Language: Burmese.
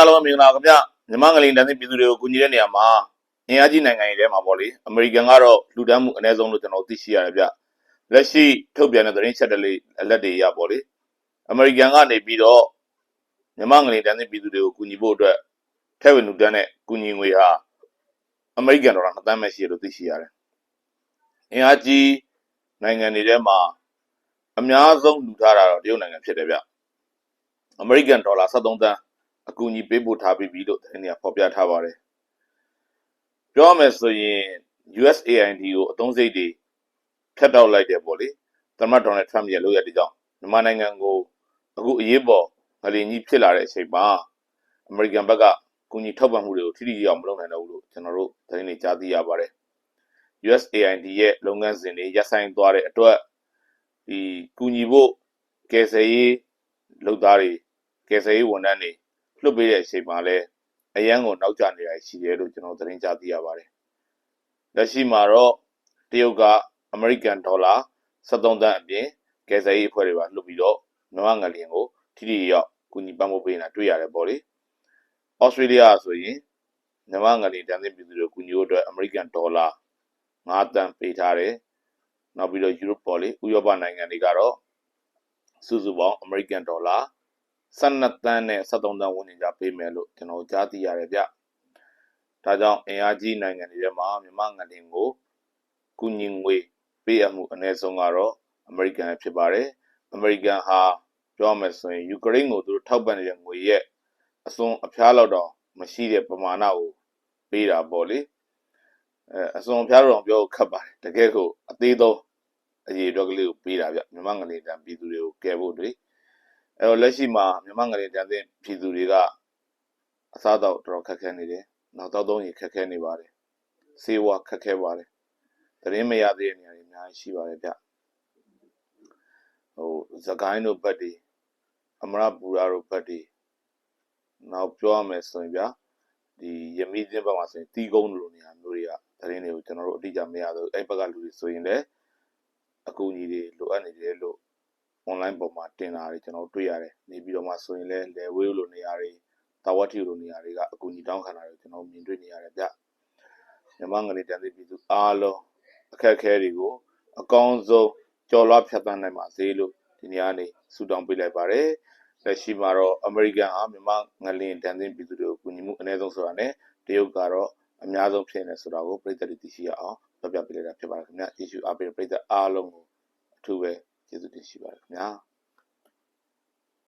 အားလုံးမင်္ဂလာပါခင်ဗျမြန်မာငလင်တန်တဲ့ပြည်သူတွေကိုကူညီတဲ့နေရာမှာအင်အားကြီးနိုင်ငံတွေထဲမှာပေါ့လေအမေရိကန်ကတော့လူတန်းမှုအနည်းဆုံးလို့ကျွန်တော်သိရှိရတယ်ဗျလက်ရှိထုတ်ပြန်တဲ့သတင်းချက်တွေအလက်တွေရပေါ့လေအမေရိကန်ကနေပြီးတော့မြန်မာငလင်တန်တဲ့ပြည်သူတွေကိုကူညီဖို့အတွက်ထဲဝင်လူတန်းတဲ့ကူညီငွေဟာအမေရိကန်ဒေါ်လာ2သန်းပဲရှိတယ်လို့သိရှိရတယ်အင်အားကြီးနိုင်ငံတွေထဲမှာအများဆုံးလူထားတာတော့တရုတ်နိုင်ငံဖြစ်တယ်ဗျအမေရိကန်ဒေါ်လာ73သန်း အကူအညီပေးပို့ထားပြီးပြီလို့သတင်းတွေကဖော်ပြထားပါတယ်။ပြောရမယ်ဆိုရင် USAID ကိုအသုံးစိတ်တွေဖြတ်တောက်လိုက်တယ်ပေါ့လေ။သမ္မတဒေါ်နယ်ထရမ့်ရဲ့လုပ်ရတဲ့ကြောင့်မြန်မာနိုင်ငံကိုအခုအရေးပေါ်ငလျင်ကြီးဖြစ်လာတဲ့အချိန်မှာအမေရိကန်ဘက်ကကူညီထောက်ပံ့မှုတွေကိုထိထိရောက်မလုပ်နိုင်တော့ဘူးလို့ကျွန်တော်တို့သတင်းတွေကြားသိရပါတယ်။ USAID ရဲ့လုပ်ငန်းစဉ်တွေရပ်ဆိုင်းသွားတဲ့အတွက်ဒီကူညီဖို့ကယ်ဆယ်ရေးလုပ်သားတွေကယ်ဆယ်ရေးဝန်ထမ်းတွေ လွှတ်ပေးတဲ့အချိန်မှာလည်းအရန်ကိုနောက်ကျနေတာရှိတယ်လို့ကျွန်တော်သတင်းကြားသိရပါတယ်။လက်ရှိမှာတော့တရုတ်ကအမေရိကန်ဒေါ်လာ73သန်းအပြင်ကယ်ဆယ်ရေးအဖွဲ့တွေပါလွှတ်ပြီးတော့မြန်မာငလျင်ကိုထိထိရောက်ကူညီပံ့ပိုးပေးနေတာတွေ့ရတယ်ပေါ့လေ။ဩစတြေးလျဆိုရင်မြန်မာငလျင်တန်တဲ့ပြည်သူတွေကိုကူညီဖို့အတွက်အမေရိကန်ဒေါ်လာ9တန်းပေးထားတယ်။နောက်ပြီးတော့ယူရိုပေါ့လေဥရောပနိုင်ငံတွေကတော့စုစုပေါင်းအမေရိကန်ဒေါ်လာ 12တန်းနဲ့73တန်းဝန်းကျင်ကြားပေးမယ်လို့ကျွန်တော်ကြားသိရတယ်ဗျ။ဒါကြောင့်အင်အားကြီးနိုင်ငံတွေထဲမှာမြန်မာငလင်ကိုကုညီငွေပေးအပ်မှုအနည်းဆုံးကတော့အမေရိကန်ဖြစ်ပါတယ်။အမေရိကန်ဟာပြောမယ်ဆိုရင်ယူကရိန်းကိုသူတို့ထောက်ပံ့နေတဲ့ငွေရဲ့အစွန်းအဖျားလောက်တော့မရှိတဲ့ပမာဏကိုပေးတာပေါ့လေ။အဲအစွန်းအဖျားတော့ပြောခတ်ပါတယ်။တကယ်ကိုအသေးဆုံးအရေးအတွက်ကလေးကိုပေးတာဗျမြန်မာငလင်တန်ပြည်သူတွေကိုကယ်ဖို့တွေ အဲ့တော့လက်ရှိမှာမြန်မာငလင်တန်တဲ့ပြည်သူတွေကအစားအသောက်တော်တော်ခက်ခဲနေတယ်။နောက်တော့သုံးရင်ခက်ခဲနေပါတယ်။ဆေးဝါးခက်ခဲပါတယ်။သတင်းမရသေးတဲ့နေရာတွေအများကြီးရှိပါတယ်ဗျ။ဟိုသကိုင်းတို့ဘက်တွေအမရပူရာတို့ဘက်တွေနောက်ပြောရမယ်ဆိုရင်ဗျာဒီယမီသင်းဘက်မှာဆိုရင်တီးကုန်းလိုနေရာမျိုးတွေကသတင်းတွေကိုကျွန်တော်တို့အတိအကျမရသေးဘူးအဲ့ဘက်ကလူတွေဆိုရင်လည်းအကူအညီတွေလိုအပ်နေတယ်လို့ online ပေါ်မှာတင်တာတွေကျွန်တော်တွေ့ရတယ်နေပြီးတော့မှဆိုရင်လည်း level လိုနေရာတွေတာဝတ်တီလိုနေရာတွေကအကူအညီတောင်းခံတာတွေကျွန်တော်မြင်တွေ့နေရတယ်ဗျမြန်မာငနေတန်တဲ့ပြည်သူအားလုံးအခက်အခဲတွေကိုအကောင်းဆုံးကြော်လွှားဖြတ်သန်းနိုင်ပါစေလို့ဒီနေ့ကနေဆုတောင်းပေးလိုက်ပါတယ်လက်ရှိမှာတော့အမေရိကန်ဟာမြန်မာငလင်တန်တဲ့ပြည်သူတွေကိုကူညီမှုအနည်းဆုံးဆိုတာနဲ့တရုတ်ကတော့အများဆုံးဖြစ်နေဆိုတာကိုပြည်သက်တွေသိရှိရအောင်ပြပြပေးလိုက်တာဖြစ်ပါတယ်ခင်ဗျာယေရှုအားပေးပြည်သက်အားလုံးကိုအထူးပဲ ကျေးဇူးတင်ရှိပါတယ်ခင်ဗျာ